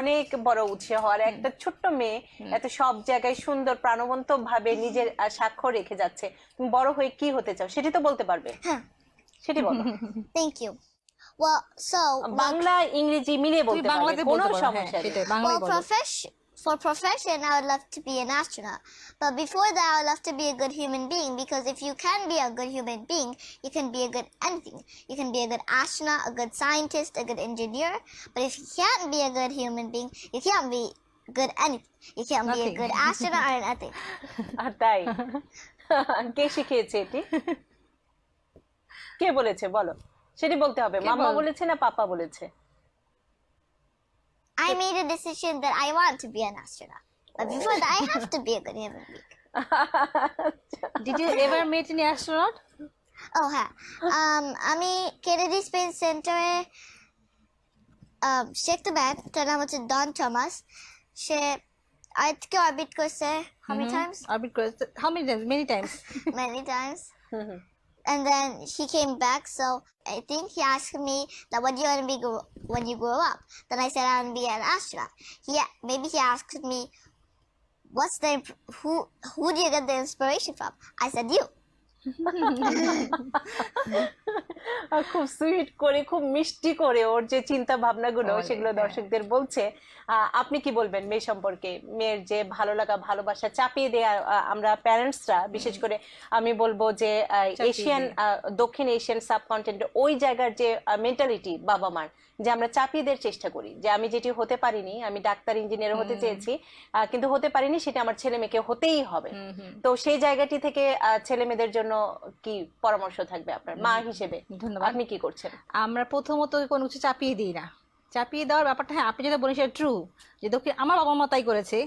অনেক বড় উৎসে হওয়ার একটা ছোট্ট মেয়ে এত সব জায়গায় সুন্দর প্রাণবন্ত ভাবে নিজের স্বাক্ষর রেখে যাচ্ছে। তুমি বড় হয়ে কি হতে চাও সেটি তো বলতে পারবে। হ্যাঁ। সেটি বলো। Thank you well so Bangla ইংরেজি মিলিয়ে বলতে পারবে কোনো হ্যাঁ, সমস্যা নেই। বাংলা বাংলায় বলো। profession for profession I would love to be an astronaut but before that I would love to be a good human being because if you can be a good human being you can be a good anything you can be a good astronaut a good scientist a good engineer but if you can't be a good human being you can't be good anything you can't nothing. be a good astronaut or nothing আর তাই কে শিখিয়েছে এটি কে বলেছে বলো সেটি বলতে হবে বল- বলেছে না পাপা বলেছে I made a decision that I want to be an astronaut but before that I have to be a good human being did you ever met an astronaut ও হ্যাঁ um, আমি কেনেডি স্পেস সেন্টারে শিখতে bag তার নাম হচ্ছে Don Thomas সে আর্থকে orbit করছে how many times অরবিট করে how many times many times many times and then he came back so i think he asked me that what do you want to be when you grow up? Then i said i want to be an astronaut. He maybe he asked me what's the who who do you get the inspiration from? I said you খুব sweet করে খুব মিষ্টি করে ওর যে চিন্তা ভাবনাগুলো সেগুলো হ্যাঁ। দর্শকদের বলছে। আপনি কি বলবেন মেয়ে সম্পর্কে? মেয়ের যে ভালো লাগা ভালোবাসা চাপিয়ে দেয়া আমরা প্যারেন্টসরা বিশেষ করে আমি বলব যে এশিয়ান দক্ষিণ এশিয়ান সাবকন্টিনেন্টে ওই জায়গার যে মেন্টালিটি বাবা মার যে আমরা চাপিয়ে দেওয়ার চেষ্টা করি। যে আমি যেটি হতে পারিনি আমি ডাক্তার ইঞ্জিনিয়ার হতে চেয়েছি আহ, কিন্তু হতে পারিনি সেটা আমার ছেলে মেয়েকে হতেই হবে। তো সেই জায়গাটি থেকে আহ, ছেলে মেয়েদের জন্য কি পরামর্শ থাকবে আপনার মা হিসেবে? ধন্যবাদ। আপনি কি করছেন? আমরা প্রথমত কোনো কিছু চাপিয়ে দিই না। চাপিয়ে দেওয়ার ব্যাপারটা হ্যাঁ আপনি যেটা বলেন সেটা ট্রু যে দক্ষিণ আমার বাবা মা তাই করেছে।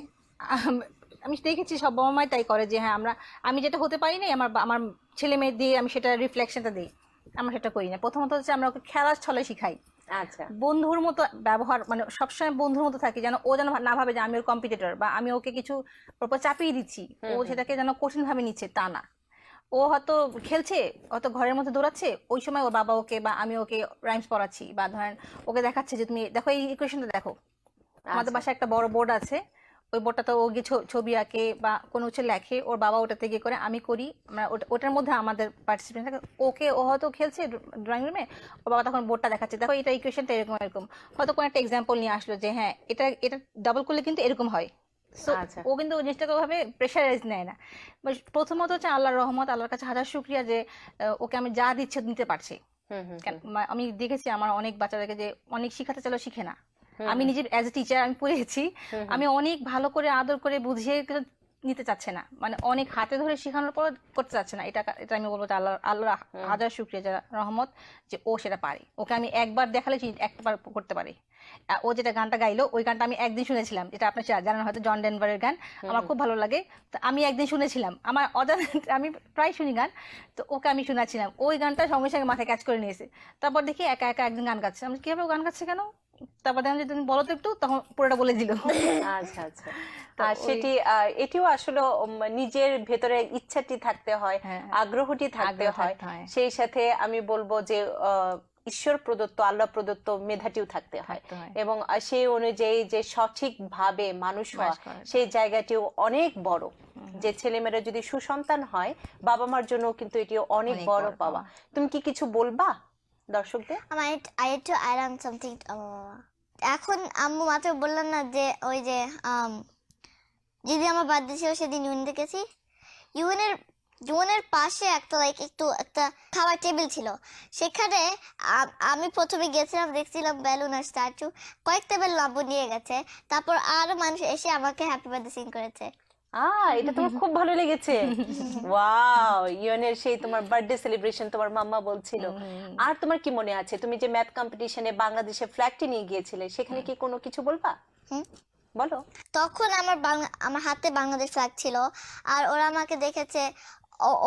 আমি দেখেছি সব বাবা মাই তাই করে যে হ্যাঁ আমরা আমি যেটা হতে পারি না আমার আমার ছেলে মেয়ে দিয়ে আমি সেটা রিফ্লেকশনটা দিই। আমরা সেটা করি না। প্রথমত হচ্ছে আমরা ওকে খেলার ছলে শিখাই। আচ্ছা। বন্ধুর মতো ব্যবহার মানে সবসময় বন্ধুর মতো থাকি যেন ও যেন না ভাবে যে আমি ওর কম্পিটিটর বা আমি ওকে কিছু চাপিয়ে দিচ্ছি। ও সেটাকে যেন কঠিন ভাবে নিচ্ছে তা না। ও হয়তো খেলছে হয়তো ঘরের মধ্যে দৌড়াচ্ছে ওই সময় ওর বাবা ওকে বা আমি ওকে রাইমস পড়াচ্ছি বা ধরেন ওকে দেখাচ্ছে যে তুমি দেখো এই ইকুয়েশনটা দেখো আমাদের আচ্ছা। বাসায় একটা বড় বোর্ড আছে ওই বোর্ডটাতে ও গিয়ে ছ- ছবি আঁকে বা কোনো কিছু লেখে ওর বাবা ওটাতে গিয়ে করে আমি করি আমরা ওটা- ওটার মধ্যে আমাদের পার্টিসিপেন্ট থাকে ওকে ও হয়তো খেলছে ড্রয়িং রুমে ওর বাবা তখন বোর্ডটা দেখাচ্ছে দেখো এটা ইকুয়েশনটা এরকম এরকম হয়তো কোনো একটা এক্সাম্পল নিয়ে আসলো যে হ্যাঁ এটা এটা ডাবল করলে কিন্তু এরকম হয়। ও কিন্তু জিনিসটাকে ওভাবে প্রেশারাইজ নেয় না। প্রথমত হচ্ছে আল্লাহর রহমত আল্লাহর কাছে হাজার শুক্রিয়া যে ওকে আমি যা দিচ্ছে নিতে পারছি। আমি দেখেছি আমার অনেক বাচ্চাদেরকে যে অনেক শিখাতে চাইলেও শিখে না। আমি নিজে অ্যাজ এ টিচার আমি পড়েছি। আমি অনেক ভালো করে আদর করে বুঝিয়ে নিতে চাচ্ছে না। মানে অনেক হাতে ধরে শেখানোর পর করতে চাচ্ছে না। এটা এটা আমি বলব যে আল্লাহ আল্লাহ হাজার শুক্রিয়া রহমত যে ও সেটা পারে। ওকে আমি একবার দেখালে সে একবার করতে পারে। ও যেটা গানটা গাইলো ওই গানটা আমি একদিন শুনেছিলাম। যেটা আপনার জানেন হয়তো জন ডেনভারের গান। আমার খুব ভালো লাগে। তো আমি একদিন শুনেছিলাম। আমার অজানা আমি প্রায় শুনি গান। তো ওকে আমি শোনাচ্ছিলাম। ওই গানটা সঙ্গে সঙ্গে মাথায় ক্যাচ করে নিয়েছে। তারপর দেখি একা একা একদিন গান গাচ্ছে। আমি কীভাবে ও গান গাচ্ছে কেন? তারপর দেখলাম যে তুমি বলো তো একটু তখন পুরোটা বলে দিল। আচ্ছা আচ্ছা। আর সেটি এটিও আসলে নিজের ভেতরে ইচ্ছাটি থাকতে হয় হ্যাঁ। আগ্রহটি থাকতে হয়। সেই সাথে আমি বলব যে ঈশ্বর প্রদত্ত আল্লাহ প্রদত্ত মেধাটিও থাকতে হয়। এবং সেই অনুযায়ী যে সঠিকভাবে মানুষ হওয়া বাস করা যায়। সেই জায়গাটিও অনেক বড়। যে ছেলেমেয়েরা যদি সুসন্তান হয় বাবা মার জন্য কিন্তু এটি অনেক বড় পাওয়া। তুমি কি কিছু বলবা? দর্শকদের? On something. Uh, এখন আম্মু মাত্র বললাম না যে ওই যে um, আমার বার্থডে ছিল সেদিন ইউনের পাশে একটা লাইক একটু একটা খাবার টেবিল ছিল। সেখানে আমি প্রথমে গেছিলাম দেখছিলাম বেলুন আর স্ট্যাচু কয়েকটা বেলুন আব্বু নিয়ে গেছে। তারপর আরও মানুষ এসে আমাকে হ্যাপি বার্থডে সিং করেছে। আহ এটা তোমার খুব ভালো লেগেছে। ওয়াও ইয়নের সেই তোমার বার্থডে সেলিব্রেশন তোমার মাম্মা বলছিল। আর তোমার কি মনে আছে? তুমি যে ম্যাথ কম্পিটিশনে বাংলাদেশে ফ্ল্যাগটি নিয়ে গিয়েছিলে সেখানে কি কোনো কিছু বলবা? হুম। বলো। তখন আমার আমার হাতে বাংলাদেশ ফ্ল্যাগ ছিল আর ওরা আমাকে দেখেছে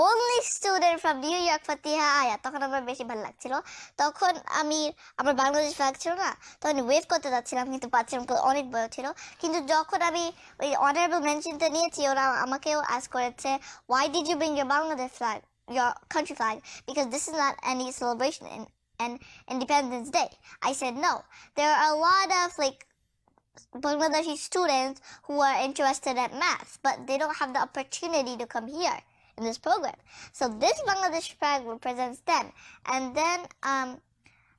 Only student from New York ফাতিহা আয়া তখন আমার বেশি ভালো লাগছিল তখন আমি আমার বাংলাদেশ ফ্ল্যাগ ছিল না তখন ওয়েভ করতে যাচ্ছিলাম কিন্তু পাচ্ছিলাম না, অনেক বড় ছিল কিন্তু যখন আমি ওই অনারেবল মেনশনটা নিয়েছি ওরা আমাকেও আস করেছে why did you bring your Bangladesh flag your country flag because this is not any celebration in, in Independence Day. I said no. There are a lot of like Bangladeshi students who are interested at maths, but they don't have the opportunity to come here In this program. So this Bangladesh flag represents them. And then um,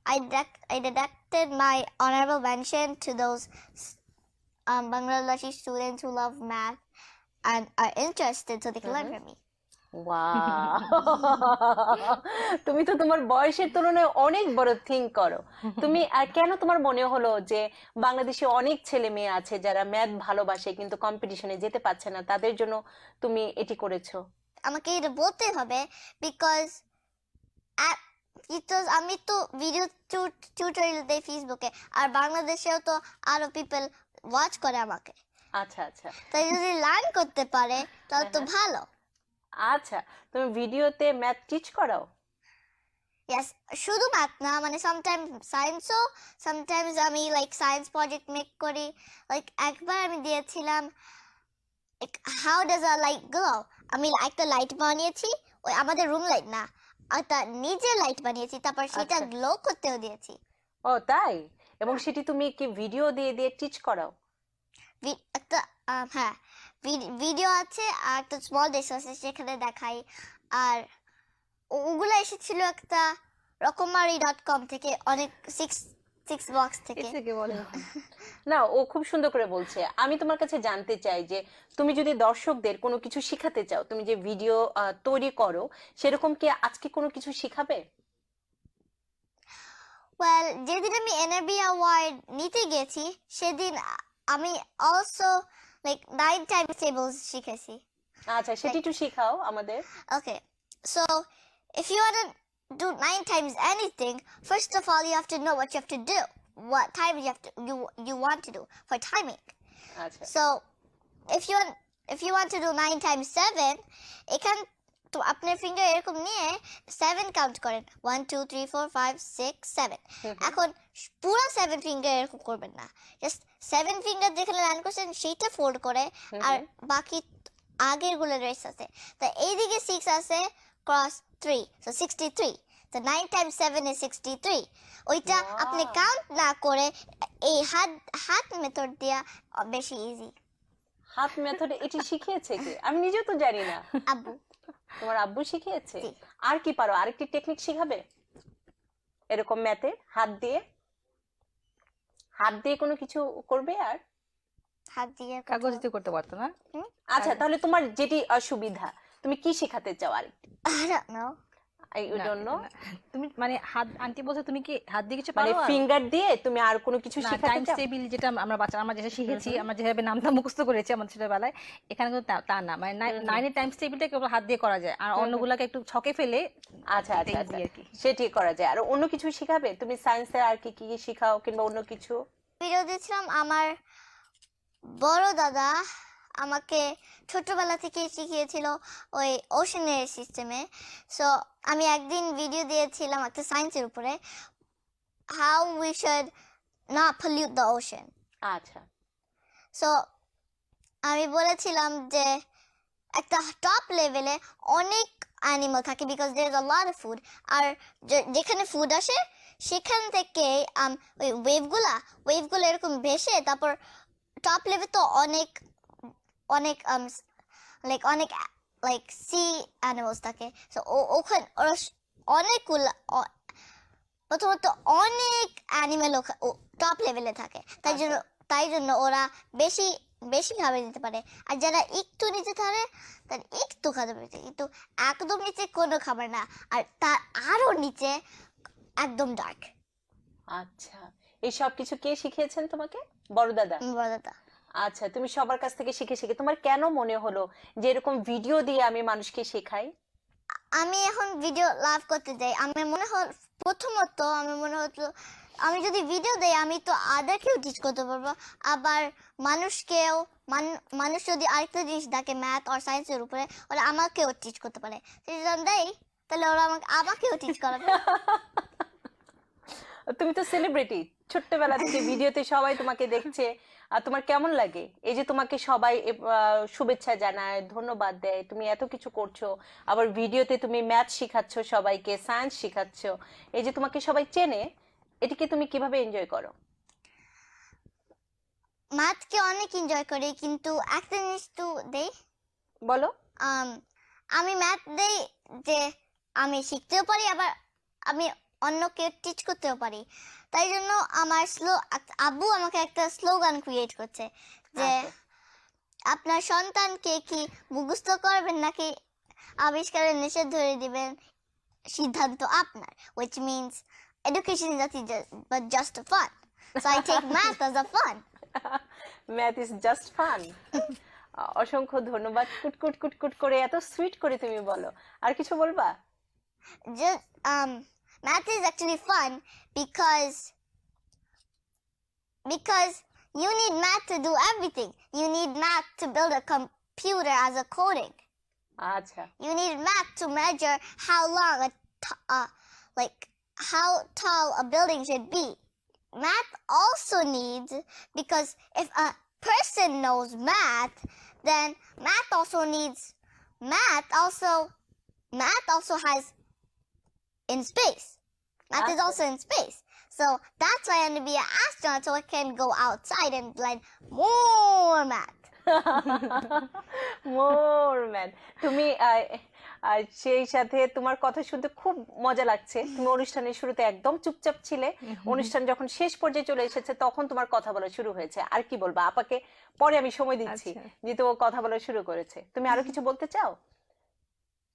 I, deduct, I deducted my honorable mention to those um, Bangladeshi students who love math and are interested so they can mm-hmm. learn from me. তুমি তো তোমার বয়সের তুলনায় অনেক বড় think করো তুমি আর কেন তোমার মনে হলো যে বাংলাদেশে অনেক ছেলে মেয়ে আছে যারা ম্যাথ ভালোবাসে কিন্তু কম্পিটিশনে যেতে পারছে না তাদের জন্য তুমি এটি করেছ আমাকে এটা বলতে হবে বিকজ বিকজ আমি তো ভিডিও টিউটোরিয়াল দেই ফেসবুকে আর বাংলাদেশেও তো আরও পিপল ওয়াচ করে আমাকে। আচ্ছা আচ্ছা। তাই যদি লার্ন করতে পারে তাহলে তো হ্যাঁ। ভালো। আচ্ছা তুমি ভিডিওতে ম্যাথ টিচ করাও? ইয়াস শুধু ম্যাথ না মানে সামটাইমস সায়েন্সও সামটাইমস আমি লাইক সায়েন্স প্রজেক্ট মেক করি। লাইক একবার আমি দিয়েছিলাম how does a light glow আমি একটা লাইট বানিয়েছি ওই আমাদের রুম লাইট না একটা নিজে লাইট বানিয়েছি তারপর সেটা আচ্ছা। গ্লো করতেও দিয়েছি। ও তাই? এবং সেটি তুমি কি ভিডিও দিয়ে দিয়ে টিচ করাও? ভি- একটা আহ, হ্যাঁ ভিডিও আছে আর একটা স্মল ডেস আছে সেখানে দেখাই। আর ও- ওগুলো এসেছিল একটা রকমারি ডট কম থেকে অনেক সিক্স সিক্স বক্স থেকে। থেকে বলে না ও খুব সুন্দর করে বলছে। আমি তোমার কাছে জানতে চাই যে তুমি যদি দর্শকদের কোনো কিছু শিখাতে চাও তুমি যে ভিডিও তৈরি করো সেরকম কি আজকে কোনো কিছু শিখাবে? ওয়েল যেদিন আমি এনআরবি অ্যাওয়ার্ড নিতে গেছি সেদিন আমি also like nine times tables শিখেছি। আচ্ছা সেটি একটু শিখাও আমাদের। Okay, so if you want to do nine times anything, first of all, you have to know what you have to do, what time you have to you you want to do for timing. আচ্ছা So if you want if you want to do nine times seven, এখান তো আপনার finger এরকম নিয়ে seven count করেন one two three four five six seven এখন পুরো seven finger এরকম করবেন না জাস্ট সেভেন ফিঙ্গার যেখানে ল্যান্ড করছেন সেইটা ফোল্ড করে আর বাকি আগেরগুলো রেস আছে তো এইদিকে সিক্স আছে cross three so sixty three তো nine time seven is sixty three ওইটা আপনি. কাউন্ট না করে এই হাত হাত মেথড দিয়া বেশি ইজি হাত মেথডে এটি শিখিয়েছে কি? আমি নিজেও তো জানি না। আব্বু। তোমার আব্বু শিখিয়েছে। আর কি পারো? আরেকটি টেকনিক শিখাবে? এরকম ম্যাথে হাত দিয়ে হাত দিয়ে কোনো কিছু করবে আর? হাত দিয়ে কাগজ দিয়ে করতে পারতো না। আচ্ছা তাহলে তোমার যেটি অসুবিধা তুমি কি শেখাতে চাও I don't know. আই না, ডোন্ট নো। তুমি মানে হাত আন্টি বলছে তুমি কি হাত দিয়ে কিছু মানে পারো আর? ফিঙ্গার দিয়ে তুমি আর কোনো কিছু না শেখাতে টাইমস টেবিল যেটা আমরা বাচ্চা আমরা যেটা শিখেছি আমরা যেভাবে নামটা মুখস্থ করেছি আমাদের ছোটবেলায় এখানে কিন্তু তা- তা না। মানে নাইনের টাইমস টেবিলটা কেবল হাত দিয়ে করা যায়। আর অন্যগুলাকে একটু ছকে ফেলে আচ্ছা আচ্ছা আচ্ছা। সেটি করা যায়। আর অন্য কিছু শিখাবে? তুমি সায়েন্সের আর কি কি শিখাও কিংবা অন্য কিছু? ভিডিও দিয়েছিলাম আমার বড় দাদা। আমাকে ছোটবেলা থেকে শিখিয়েছিল ওই ওশনের সিস্টেমে সো আমি একদিন ভিডিও দিয়েছিলাম একটা সায়েন্সের উপরে how we should not pollute the ocean আচ্ছা। সো আমি বলেছিলাম যে একটা টপ লেভেলে অনেক অ্যানিমাল থাকে because there is a lot of food আর যেখানে ফুড আসে সেখান থেকে um, ওই ওয়েভগুলা ওয়েভগুলো এরকম ভেসে তারপর টপ লেভেল তো অনেক অনেক লাইক অনেক লাইক সি অ্যানিমালস থাকে। সো ওখানে ওরা অনেকগুলা প্রথমত অনেক অ্যানিমেল টপ লেভেলে থাকে। তাই জন্য তাই জন্য ওরা বেশি বেশি খাবার নিতে পারে। আর যারা একটু নিচে থাকে তার একটু খাবার নিতে কিন্তু একদম নিচে কোনো খাবার না। আর তার আরও নিচে একদম ডার্ক আচ্ছা। এই সব কিছু কে শিখিয়েছেন তোমাকে? বড় দাদা? বড় দাদা। আচ্ছা তুমি সবার কাছ থেকে শিখে শিখে। তোমার কেন মনে হলো যে এরকম ভিডিও দিয়ে আমি মানুষকে শেখাই? আমি এখন ভিডিও লাভ করতে যাই। আমার মনে হল প্রথমত আমার মনে হতো আমি যদি ভিডিও দেই আমি তো আদারকেও টিচ করতে পারব। আবার মানুষকেও মানুষ যদি আরেকটা জিনিস দেখে ম্যাথ আর সায়েন্সের উপরে ওরা আমাকেও টিচ করতে পারে। যদি আমি দেই তাহলে ওরা আমাকে আমাকেও টিচ করাবে। তুমি তো সেলিব্রিটি ছোট্টবেলা থেকে ভিডিওতে সবাই তোমাকে দেখছে। আর তোমার কেমন লাগে? এই যে তোমাকে সবাই শুভেচ্ছা জানায় ধন্যবাদ দেয় তুমি এত কিছু করছ। আবার ভিডিওতে তুমি ম্যাথ শেখাচ্ছ সবাইকে সায়েন্স শেখাচ্ছ। এই যে তোমাকে সবাই চেনে এটিকে তুমি কীভাবে এনজয় করো? ম্যাথকে অনেক এনজয় করি কিন্তু একটা জিনিস তো দেই। বলো। আম, আমি ম্যাথ দেই যে আমি শিখতেও পারি আবার আমি অন্যকে টিচ করতেও পারি। তাই জন্য আমার স্লো আব্বু আমাকে একটা স্লোগান ক্রিয়েট করছে যে আচ্ছা। আপনার সন্তানকে কি মুখস্থ করবেন নাকি আবিষ্কারের নিষেধ ধরে দিবেন? সিদ্ধান্ত আপনার which means education is nothing just, but just a fun. So I take math as a fun. Math is just fun অসংখ্য ধন্যবাদ। কুট কুট কুট কুট করে এত সুইট করে তুমি বলো। আর কিছু বলবা? Um math is actually fun because because you need math to do everything. You need math to build a computer as a coding. Acha. You need math to measure how long a t- uh, like how tall a building should be. Math also needs because if a person knows math, then math also needs math also math also has in space. Math is also in space. So that's why i want to be an astronaut so i can go outside and learn more math. More man তুমি সেই সাথে তোমার কথা শুনতে খুব মজা লাগছে। তুমি অনুষ্ঠানের শুরুতে একদম চুপচাপ ছিলে। অনুষ্ঠান যখন শেষ পর্যায়ে চলে এসেছে তখন তোমার কথা বলা শুরু হয়েছে। আর কি বলবা? আপাকে পরে আমি সময় দিচ্ছি আচ্ছা। যেহেতু ও কথা বলা শুরু করেছে। তুমি আরও কিছু বলতে চাও?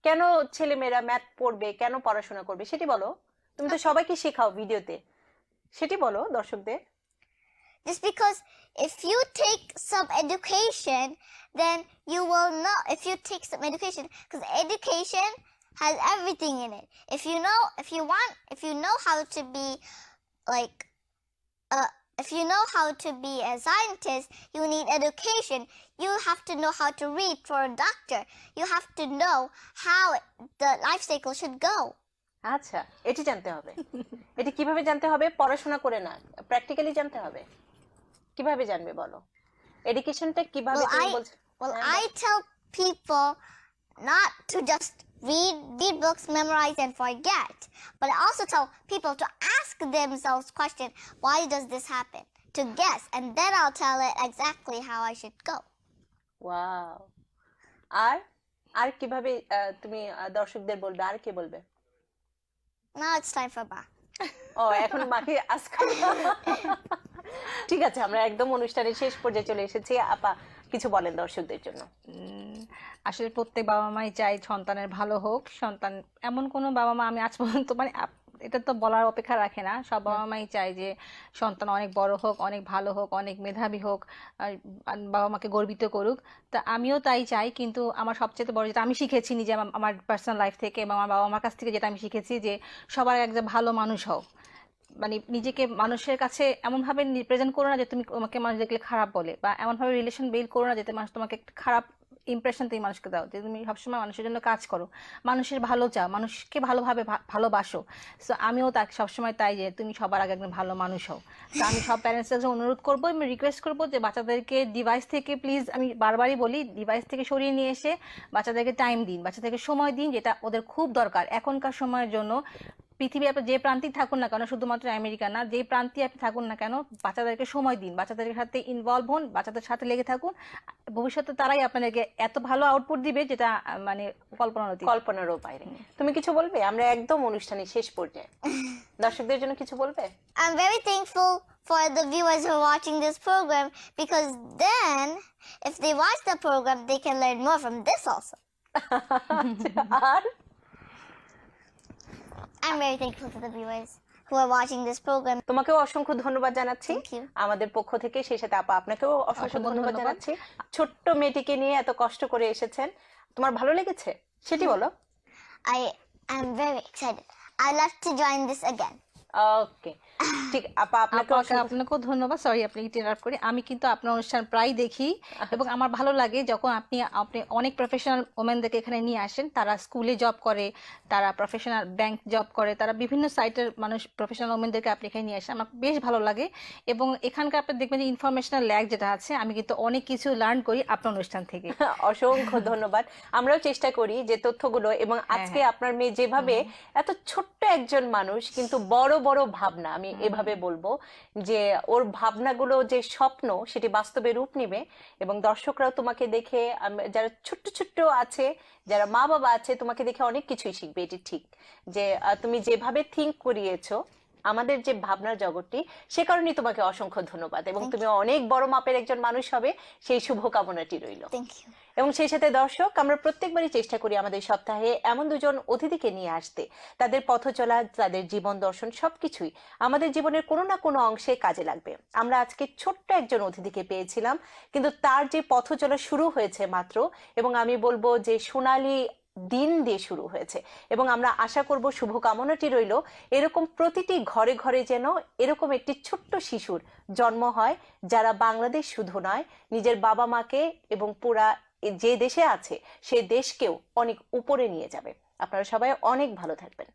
কেন ছেলে মেয়েরা ম্যাথ পড়বে কেন পড়াশোনা করবে সেটি বলো তুমি তো সবাইকে শেখাও ভিডিওতে সেটি বলো দর্শকদের just because if you take some education then you will know if you take some education because education has everything in it if you know if you want if you know how to be like uh if you know how to be a scientist you need education you have to know how to read for a doctor you have to know how the life cycle should go আচ্ছা এটি জানতে হবে এটি কীভাবে জানতে হবে পড়াশোনা করে না প্র্যাকটিক্যালি জানতে হবে কীভাবে জানবে বলো এডুকেশনটা কীভাবে তুমি বলছো Well, I tell people not to just read, read books, memorize, and forget, but I also tell people to ask themselves question, why does this happen? To guess, and then I'll tell it exactly how I should go. Wow. আর আর কীভাবে তুমি দর্শকদের বলবে আর কে বলবে Now it's time for ba. ও এখন মাকে ঠিক আছে আমরা একদম অনুষ্ঠানের শেষ পর্যায়ে চলে এসেছি আপা কিছু বলেন দর্শকদের জন্য। আসলে প্রত্যেক বাবা মাই চাই সন্তানের ভালো হোক সন্তান এমন কোনো বাবা মা আমি আজ পর্যন্ত মানে এটা তো বলার অপেক্ষা রাখে না। সব বাবা মাই চায় যে সন্তান অনেক বড় হোক অনেক ভালো হোক অনেক মেধাবী হোক বাবা মাকে গর্বিত করুক। তা আমিও তাই চাই কিন্তু আমার সবচেয়ে বড় যেটা আমি শিখেছি নিজে আমার- আমার পার্সোনাল লাইফ থেকে এবং আমার বাবা মার কাছ থেকে যেটা আমি শিখেছি যে সবার একজন ভালো মানুষ হও মানে নিজেকে মানুষের কাছে এমনভাবে প্রেজেন্ট করো না যে তুমি তোমাকে মানুষ দেখলে খারাপ বলে বা এমনভাবে রিলেশন বিল্ড করো না যাতে মানুষ তোমাকে একটা খারাপ ইমপ্রেশন তুমি মানুষকে দাও, যে তুমি সবসময় মানুষের জন্য কাজ করো। মানুষের ভালো চাও, মানুষকে ভালোভাবে ভালোবাসো। সো আমিও তাকে, সবসময় তাই যে তুমি সবার আগে একজন ভালো মানুষ হও। তো আমি সব প্যারেন্টসের কাছে অনুরোধ করব, আমি রিকোয়েস্ট করব যে বাচ্চাদেরকে ডিভাইস থেকে প্লিজ আমি বারবারই বলি ডিভাইস থেকে সরিয়ে নিয়ে এসে বাচ্চাদেরকে টাইম দিন বাচ্চাদেরকে সময় দিন, যেটা ওদের খুব দরকার। এখনকার সময়ের জন্য পৃথিবী আপনি যে প্রান্তেই থাকুন না কেন শুধুমাত্র আমেরিকা না যে প্রান্তে আপনি থাকুন না কেন বাচ্চাদেরকে সময় দিন বাচ্চাদের সাথে ইনভলভ হন বাচ্চাদের সাথে লেগে থাকুন। ভবিষ্যতে তারাই আপনাদেরকে এত ভালো আউটপুট দিবে যেটা মানে কল্পনার অতীত কল্পনারও বাইরে তুমি কিছু বলবে? আমরা একদম অনুষ্ঠানের শেষ পর্যায়ে। দর্শকদের জন্য কিছু বলবে? I'm very thankful for the viewers who are watching this program because then, if they watch the program, they can learn more from this also. R? I'm very thankful to the viewers who are watching this program. তোমাকেও অসংখ্য ধন্যবাদ জানাচ্ছি আমাদের পক্ষ থেকে সেই সাথে আপা আপনাকেও অসংখ্য ধন্যবাদ। জানাচ্ছি ছোট্ট মেয়েটিকে নিয়ে এত কষ্ট করে এসেছেন তোমার ভালো লেগেছে সেটি বলো I am very excited. I love to join this again. ওকে ঠিক আপা আপনাকে আপনাকেও ধন্যবাদ। সরি আপনি ইন্টারাপ্ট করি। আমি কিন্তু আপনার অনুষ্ঠান প্রায় দেখি এবং আমার ভালো লাগে যখন আপনি আপনি অনেক প্রফেশনাল ওমেনদেরকে এখানে নিয়ে আসেন। তারা স্কুলে জব করে তারা প্রফেশনাল ব্যাংক জব করে তারা বিভিন্ন সাইটের মানুষ প্রফেশনাল ওমেনদেরকে আপনি এখানে নিয়ে আসেন। আমার বেশ ভালো লাগে এবং এখানকার আপনি দেখবেন যে ইনফরমেশনাল ল্যাগ যেটা আছে আমি কিন্তু অনেক কিছু লার্ন করি আপনার অনুষ্ঠান থেকে। অসংখ্য ধন্যবাদ। আমরাও চেষ্টা করি যে তথ্যগুলো এবং আজকে আপনার মেয়ে যেভাবে এত ছোট্ট একজন মানুষ কিন্তু বড় বড় ভাবনা আমি এভাবে বলব যে ওর ভাবনাগুলো যে স্বপ্ন সেটি বাস্তবে রূপ নিবে এবং দর্শকরাও তোমাকে দেখে যারা ছোট্ট ছোট্ট আছে যারা মা বাবা আছে তোমাকে দেখে অনেক কিছুই শিখবে এটি ঠিক। যে তুমি যেভাবে থিঙ্ক করিয়েছো আমাদের যে ভাবনার জগৎটি সে কারণেই তোমাকে অসংখ্য ধন্যবাদ এবং তুমি অনেক বড় মাপের একজন মানুষ হবে সেই শুভকামনাটি রইল। এবং সেই সাথে দর্শক আমরা প্রত্যেকবারই চেষ্টা করি আমাদের সপ্তাহে এমন দুজন অতিথিকে নিয়ে আসতে। তাদের পথ চলা তাদের জীবন দর্শন সবকিছুই আমাদের জীবনের কোনো না কোনো অংশে কাজে লাগবে। আমরা আজকে ছোট্ট একজন অতিথিকে পেয়েছিলাম কিন্তু তার যে পথ চলা শুরু হয়েছে মাত্র এবং আমি বলব যে সোনালী দিন দিয়ে শুরু হয়েছে। এবং আমরা আশা করব শুভকামনাটি রইল, এরকম প্রতিটি ঘরে ঘরে যেন এরকম একটি ছোট্ট শিশুর জন্ম হয়, যারা বাংলাদেশ শুধু নয়, নিজের বাবা মাকে এবং পুরা যে দেশে আছে সেই দেশকেও অনেক উপরে নিয়ে যাবে। আপনারা সবাই অনেক ভালো থাকবেন।